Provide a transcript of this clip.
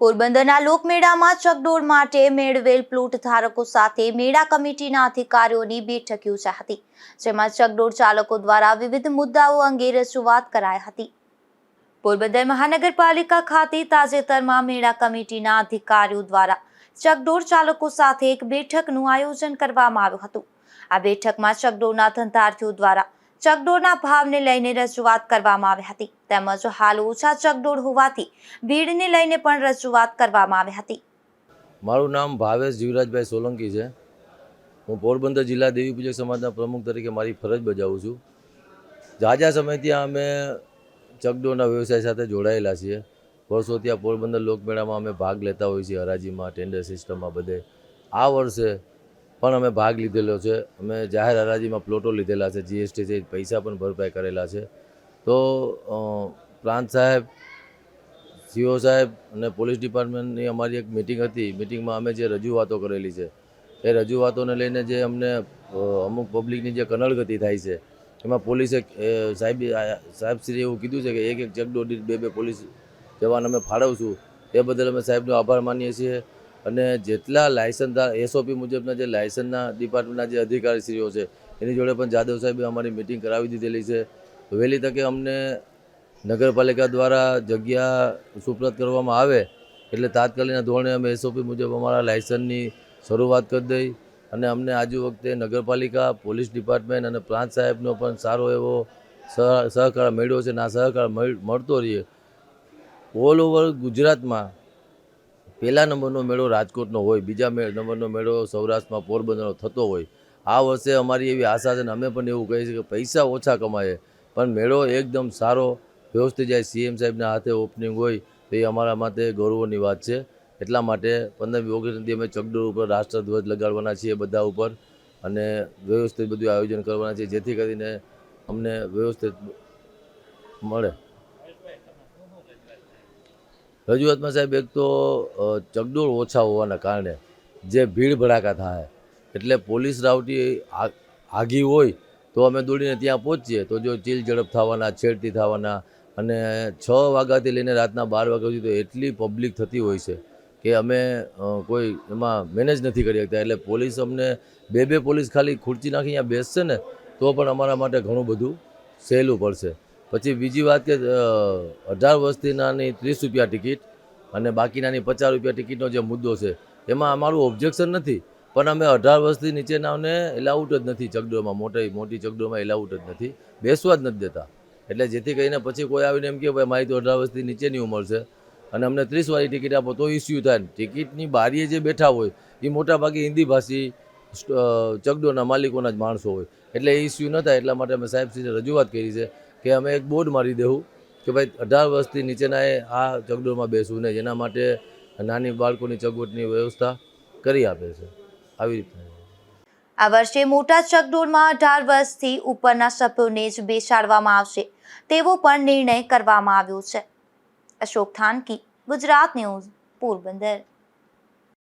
પોરબંદરના લોકમેળામાં ચકડોળ માટે મેળવેલ પ્લોટ ધારકો સાથે મેળા કમિટીના અધિકારીઓની બેઠક યોજાઈ હતી, જેમાં ચકડોળ ચાલકો દ્વારા વિવિધ મુદ્દાઓ અંગે રજૂઆત કરાઈ હતી. પોરબંદર મહાનગરપાલિકા ખાતે તાજેતરમાં મેળા કમિટીના અધિકારીઓ દ્વારા ચકડોળ ચાલકો સાથે એક બેઠકનું આયોજન કરવામાં આવ્યું હતું. આ બેઠકમાં ચકડોળના ધંધાર્થીઓ દ્વારા ચકડોળના ભાવને લઈને રજૂઆત કરવામાં આવી હતી. તેમજ હાલ ઓછા ચકડોળ હોવાથી ભીડને લઈને પણ રજૂઆત કરવામાં આવી હતી. મારું નામ ભાવેશ જીવરાજભાઈ સોલંકી છે. હું પોરબંદર જિલ્લા દેવી પૂજક સમાજના પ્રમુખ તરીકે મારી ફરજ બજાવું છું. જાજા સમયથી અમે ચકડોળના વ્યવસાય સાથે જોડાયેલા છીએ. વર્ષોથી આ પોરબંદર લોકમેળામાં અમે ભાગ લેતા હોઈએ છીએ, હરાજીમાં, ટેન્ડર સિસ્ટમમાં બધે. આ વર્ષે પણ અમે ભાગ લીધેલો છે. અમે જાહેર હરાજીમાં પ્લોટો લીધેલા છે. જીએસટી છે, પૈસા પણ ભરપાઈ કરેલા છે. તો પ્રાંત સાહેબ, સીઓ સાહેબ અને પોલીસ ડિપાર્ટમેન્ટની અમારી એક મિટિંગ હતી. મિટિંગમાં અમે જે રજૂઆતો કરેલી છે, એ રજૂઆતોને લઈને જે અમને અમુક પબ્લિકની જે કનળગતિ થાય છે, એમાં પોલીસે સાહેબ સાહેબશ્રીએ એવું કીધું છે કે એક એક ચકડોળ દીઠ બે બે પોલીસ જવાન અમે ફાળવશું. એ બદલ અમે સાહેબનો આભાર માનીએ છીએ. અને જેટલા લાયસન્સદાર એસઓપી મુજબના જે લાયસન્સના ડિપાર્ટમેન્ટના જે અધિકારીશ્રીઓ છે, એની જોડે પણ જાદવ સાહેબે અમારી મિટિંગ કરાવી દીધેલી છે. વહેલી તકે અમને નગરપાલિકા દ્વારા જગ્યા સુપ્રત કરવામાં આવે એટલે તાત્કાલિકના ધોરણે અમે એસઓપી મુજબ અમારા લાયસન્સની શરૂઆત કરી દઈ અને અમને આજુ વખતે નગરપાલિકા, પોલીસ ડિપાર્ટમેન્ટ અને પ્રાંત સાહેબનો પણ સારો એવો સહ- સહકાર મળ્યો છે આ સહકાર મળ- મળતો રહીએ. ઓલ ઓવર ગુજરાતમાં પહેલા નંબરનો મેળો રાજકોટનો હોય, બીજા નંબરનો મેળો સૌરાષ્ટ્રમાં પોરબંદરનો થતો હોય. આ વર્ષે અમારી એવી આશા છે અને અમે પણ એવું કહીએ છીએ કે પૈસા ઓછા કમાઈએ. પણ મેળો એકદમ સારો વ્યવસ્થિત જાય. સીએમ સાહેબના હાથે ઓપનિંગ હોય તો એ અમારા માટે ગૌરવની વાત છે. એટલા માટે પંદરમી ઓગસ્ટથી અમે ચકડોળ ઉપર રાષ્ટ્રધ્વજ લગાડવાના છીએ બધા ઉપર અને વ્યવસ્થિત બધું આયોજન કરવાના છીએ. જેથી કરીને અમને વ્યવસ્થિત મળે. રજૂઆતમાં સાહેબ એક તો ચગડોળ ઓછા હોવાના કારણે જે ભીડ ભડાકા થાય, એટલે પોલીસ રાવટી આગી હોય તો અમે દોડીને ત્યાં પહોંચીએ. તો જો ચીલ ઝડપ થવાના, છેડતી થવાના અને છ વાગ્યાથી લઈને રાતના બાર વાગ્યા સુધી તો એટલી પબ્લિક થતી હોય છે કે અમે કોઈ એમાં મેનેજ નથી કરી શકતા. એટલે પોલીસ અમને બે બે પોલીસ ખાલી ખુરચી નાખી, અહીંયા બેસશે ને, તો પણ અમારા માટે ઘણું બધું સહેલું પડશે. પછી બીજી વાત કે અઢાર વર્ષથી નાની ત્રીસ રૂપિયા ટિકિટ અને બાકીનાની પચાસ રૂપિયા ટિકિટનો જે મુદ્દો છે, એમાં અમારું ઓબ્જેક્શન નથી. પણ અમે અઢાર વર્ષથી નીચેનાઓને એલાઉટ જ નથી ચગડોમાં મોટી મોટી ચગડોમાં એલાઉટ જ નથી. બેસવા જ નથી દેતા. એટલે જેથી કરીને પછી કોઈ આવીને એમ કે, ભાઈ, મારી તો અઢાર વર્ષથી નીચેની ઉંમર છે અને અમને ત્રીસવાળી ટિકિટ આપો તો ઇસ્યુ થાય. ટિકિટની બારીએ જે બેઠા હોય, એ મોટાભાગે હિન્દી ભાષી ચગડોના માલિકોના જ માણસો હોય. એટલે એ ઇસ્યુ ન થાય, એટલા માટે અમે સાહેબ સાહેબશ્રીને રજૂઆત કરી છે કે અમે એક બોર્ડ મારી દેવું કે ભાઈ અઢાર વર્ષથી નીચેનાએ આ ચગડોળમાં બેસવું નહીં. જેના માટે નાની બાળકોની ચગવટની વ્યવસ્થા કરી આપે છે. આવી રીતે આ વર્ષે મોટા ચકડોળમાં અઢાર વર્ષથી ઉપરના સભ્યોને જ બેસાડવામાં આવશે તેવો પણ નિર્ણય કરવામાં આવ્યો છે. અશોક થાનકી, ગુજરાત ન્યૂઝ, પોરબંદર.